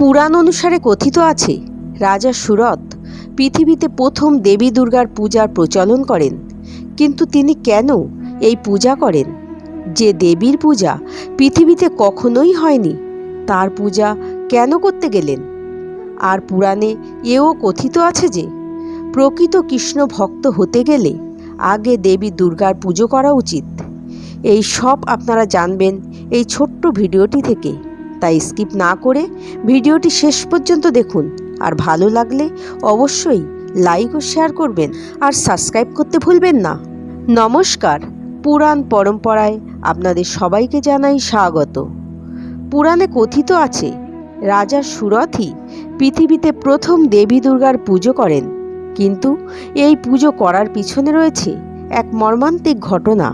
পুরাণ অনুসারে কথিত আছে, রাজা সুরত পৃথিবীতে প্রথম দেবী দুর্গার পূজার প্রচলন করেন। কিন্তু তিনি কেন এই পূজা করেন? যে দেবীর পূজা পৃথিবীতে কখনোই হয়নি, তার পূজা কেন করতে গেলেন? আর পুরাণে এও কথিত আছে যে, প্রকৃত কৃষ্ণ ভক্ত হতে গেলে আগে দেবী দুর্গার পুজো করা উচিত। এই সব আপনারা জানবেন এই ছোট্ট ভিডিওটি থেকে। তাই স্কিপ না করে ভিডিওটি শেষ পর্যন্ত দেখুন। আর ভালো লাগলে অবশ্যই লাইক ও শেয়ার করবেন। আর সাবস্ক্রাইব করতে ভুলবেন না। নমস্কার। পুরাণ পরম্পরায় আপনাদের সবাইকে জানাই স্বাগত। পুরাণে কথিত আছে, রাজা সুরথই পৃথিবীতে প্রথম দেবী দুর্গার পুজো করেন। কিন্তু এই পুজো করার পিছনে রয়েছে এক মর্মান্তিক ঘটনা।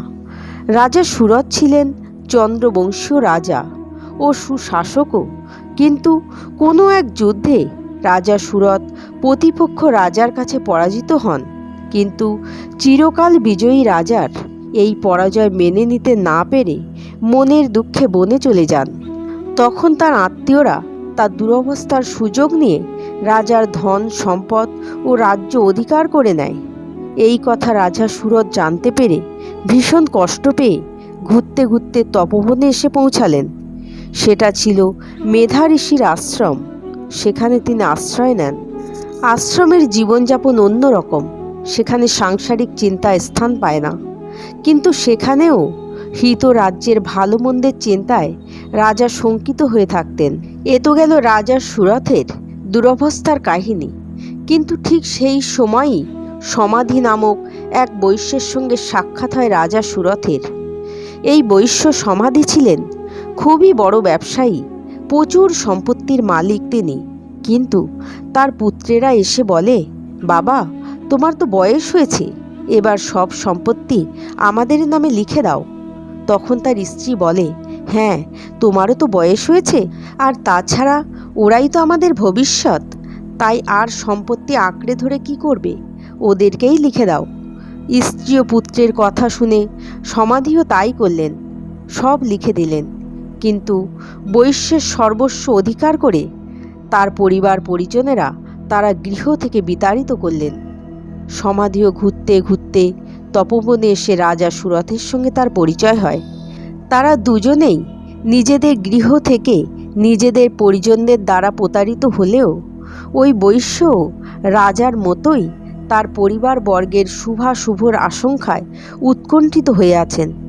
রাজা সুরথ ছিলেন চন্দ্রবংশীয় রাজা। ও সুশাসকও। কিন্তু কোনো এক যুদ্ধে রাজা সুরত প্রতিপক্ষ রাজার কাছে পরাজিত হন। কিন্তু চিরকাল বিজয়ী রাজার এই পরাজয় মেনে নিতে না পেরে মনের দুঃখে বনে চলে যান। তখন তার আত্মীয়রা তার দুরবস্থার সুযোগ নিয়ে রাজার ধন, সম্পদ ও রাজ্য অধিকার করে নেয়। এই কথা রাজা সুরত জানতে পেরে ভীষণ কষ্ট পেয়ে ঘুরতে ঘুরতে তপবনে এসে পৌঁছালেন। সেটা ছিল মেধা ঋষির আশ্রম। সেখানে তিনি আশ্রয় নেন। আশ্রমের জীবনযাপন অন্যরকম। সেখানে সাংসারিক চিন্তা স্থান পায় না। কিন্তু সেখানেও হিত রাজ্যের ভালো মন্দের চিন্তায় রাজা শঙ্কিত হয়ে থাকতেন। এ তো গেল রাজা সুরথের দুরবস্থার কাহিনী। কিন্তু ঠিক সেই সময়ই সমাধি নামক এক বৈশ্যের সঙ্গে সাক্ষাৎ হয় রাজা সুরথের। এই বৈশ্য সমাধি ছিলেন খুবই বড় ব্যবসায়ী। প্রচুর সম্পত্তির মালিক তিনি। কিন্তু তার পুত্রেরা এসে বলে, বাবা, তোমার তো বয়স হয়েছে, এবার সব সম্পত্তি আমাদের নামে লিখে দাও। তখন তার স্ত্রী বলে হ্যাঁ তোমারও তো বয়স হয়েছে, আর তাছাড়া ওরাই তো আমাদের ভবিষ্যৎ। তাই আর সম্পত্তি আঁকড়ে ধরে কি করবে? ওদেরকেই লিখে দাও। স্ত্রী ও পুত্রের কথা শুনে সমাধিও তাই করলেন। সব লিখে দিলেন। কিন্তু বৈশ্যের সর্বস্ব অধিকার করে তার পরিবার পরিজনেরা তারা গৃহ থেকে বিতাড়িত করলেন। সমাধিও ঘুরতে ঘুরতে তপবনে এসে রাজা সুরথের সঙ্গে তার পরিচয় হয়। তারা দুজনেই নিজেদের গৃহ থেকে নিজেদের পরিজনদের দ্বারা প্রতারিত হলেও ওই বৈশ্য রাজার মতোই তার পরিবার বর্গের শুভাশুভর আশঙ্কায় উৎকণ্ঠিত হয়ে আছেন।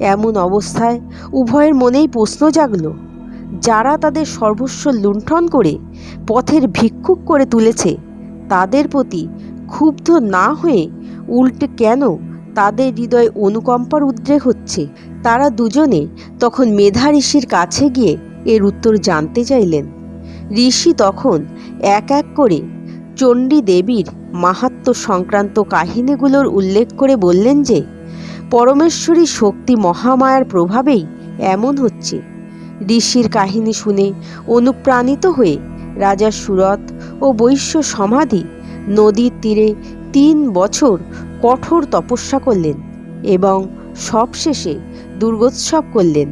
এমন অবস্থায় উভয়ের মনেই প্রশ্ন জাগল। যারা তাদের সর্বস্ব লুণ্ঠন করে, পথের ভিক্ষুক করে তুলেছে, তাদের প্রতি ক্ষুব্ধ না হয়ে উল্টে কেন তাদের হৃদয়ে অনুকম্পার উদ্রেক হচ্ছে? তারা দুজনে তখন মেধা ঋষির কাছে গিয়ে এর উত্তর জানতে চাইলেন। ঋষি তখন এক এক করে চণ্ডী দেবীর মাহাত্ম সংক্রান্ত কাহিনীগুলোর উল্লেখ করে বললেন যে পরমেশ্বরী শক্তি মহামায়ার প্রভাবেই এমন হচ্ছে। ঋষির কাহিনী শুনে অনুপ্রাণিত হয়ে রাজা সুরত ও বৈশ্য সমাধি নদীর তীরে তিন বছর কঠোর তপস্যা করলেন এবং সবশেষে দুর্গোৎসব করলেন।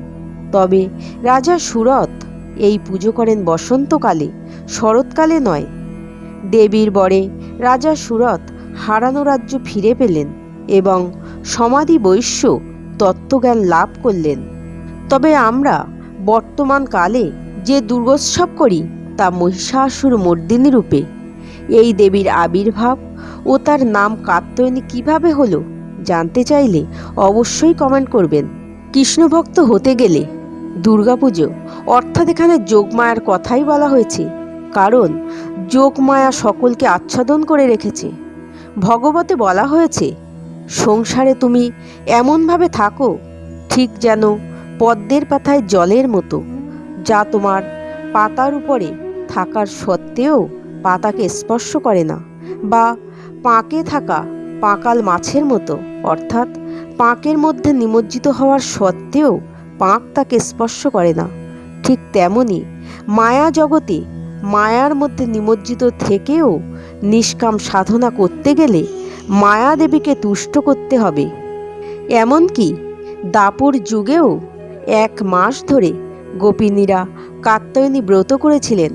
তবে রাজা সুরত এই পুজো করেন বসন্তকালে, শরৎকালে নয়। দেবীর বরে রাজা সুরত হারানো রাজ্য ফিরে পেলেন এবং সমাধি বৈশ্য তত্ত্বজ্ঞান লাভ করলেন। তবে আমরা বর্তমান কালে যে দুর্গোৎসব করি তা মহিষাসুর মর্দিনী রূপে। এই দেবীর আবির্ভাব ও তার নাম কাত্যায়নী কীভাবে হলো জানতে চাইলে অবশ্যই কমেন্ট করবেন। কৃষ্ণভক্ত হতে গেলে দুর্গাপুজো অর্থাৎ এখানে যোগমায়ার কথাই বলা হয়েছে। কারণ যোগমায়া সকলকে আচ্ছাদন করে রেখেছে। ভগবতে বলা হয়েছে সংসারে তুমি এমনভাবে থাকো, ঠিক যেন পদ্মের পাতায় জলের মতো, যা তোমার পাতার উপরে থাকার সত্ত্বেও পাতাকে স্পর্শ করে না, বা পাঁকে থাকা পাঁকাল মাছের মতো, অর্থাৎ পাঁকের মধ্যে নিমজ্জিত হওয়ার সত্ত্বেও পাঁক তাকে স্পর্শ করে না। ঠিক তেমনি মায়া জগতে মায়ার মধ্যে নিমজ্জিত থেকেও নিষ্কাম সাধনা করতে গেলে মায়া দেবীকে তুষ্ট করতে হবে। এমনকি দাপর যুগেও এক মাস ধরে গোপিনীরা কাত্যায়নী ব্রত করেছিলেন।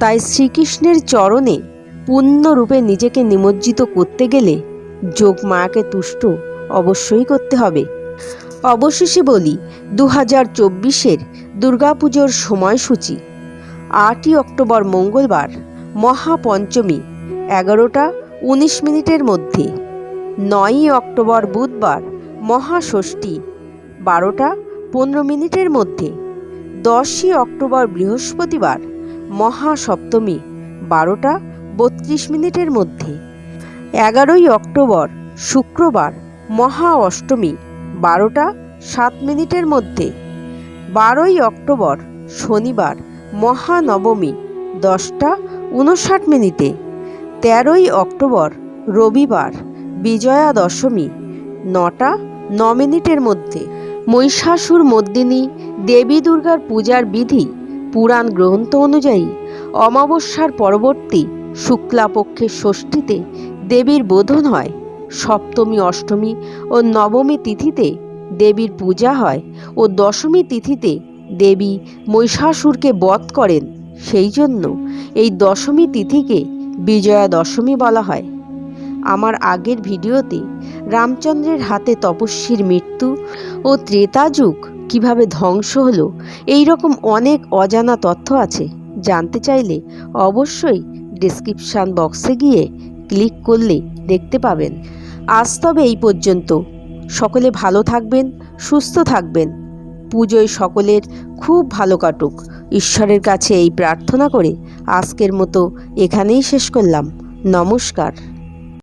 তাই শ্রীকৃষ্ণের চরণে পূর্ণরূপে নিজেকে নিমজ্জিত করতে গেলে যোগ মায়াকে তুষ্ট অবশ্যই করতে হবে। অবশেষে বলি দু হাজার চব্বিশের দুর্গাপুজোর সময়সূচি, আটই অক্টোবর মঙ্গলবার, মহাপঞ্চমী, এগারোটা উনিশ মিনিটের মধ্যে। নয়ই অক্টোবর বুধবার, মহাষষ্ঠী, বারোটা পনেরো মিনিটের মধ্যে। দশই অক্টোবর বৃহস্পতিবার, মহাসপ্তমী, বারোটা বত্রিশ মিনিটের মধ্যে। এগারোই অক্টোবর, শুক্রবার, মহা অষ্টমী, বারোটা সাত মিনিটের মধ্যে। বারোই অক্টোবর, শনিবার, মহানবমী, দশটা উনষাট মিনিটে। তেরোই অক্টোবর, রবিবার, বিজয়া দশমী, নটা, ন মিনিটের মধ্যে। মহিষাসুর মর্দিনী, দেবী দুর্গার পূজার বিধি, পুরাণ গ্রন্থ অনুযায়ী অমাবস্যার পরবর্তী শুক্লাপক্ষের ষষ্ঠীতে দেবীর বোধন হয়। সপ্তমী, অষ্টমী ও নবমী তিথিতে দেবীর পূজা হয় ও দশমী তিথিতে দেবী মহিষাসুরকে বধ করেন। সেই জন্য এই দশমী তিথিকে বিজয়া দশমী বলা হয়। আমার আগের ভিডিওতে রামচন্দ্রের হাতে তপস্বীর মৃত্যু ও ত্রেতা যুগ কীভাবে ধ্বংস হলো, এই রকম অনেক অজানা তথ্য আছে। জানতে চাইলে অবশ্যই ডিসক্রিপশান বক্সে গিয়ে ক্লিক করলে দেখতে পাবেন। আজ তবে এই পর্যন্ত। সকলে ভালো থাকবেন, সুস্থ থাকবেন। পুজোয় সকলের খুব ভালো কাটুক। ঈশ্বরের কাছে এই প্রার্থনা করে আজকের মতো এখানেই শেষ করলাম। নমস্কার।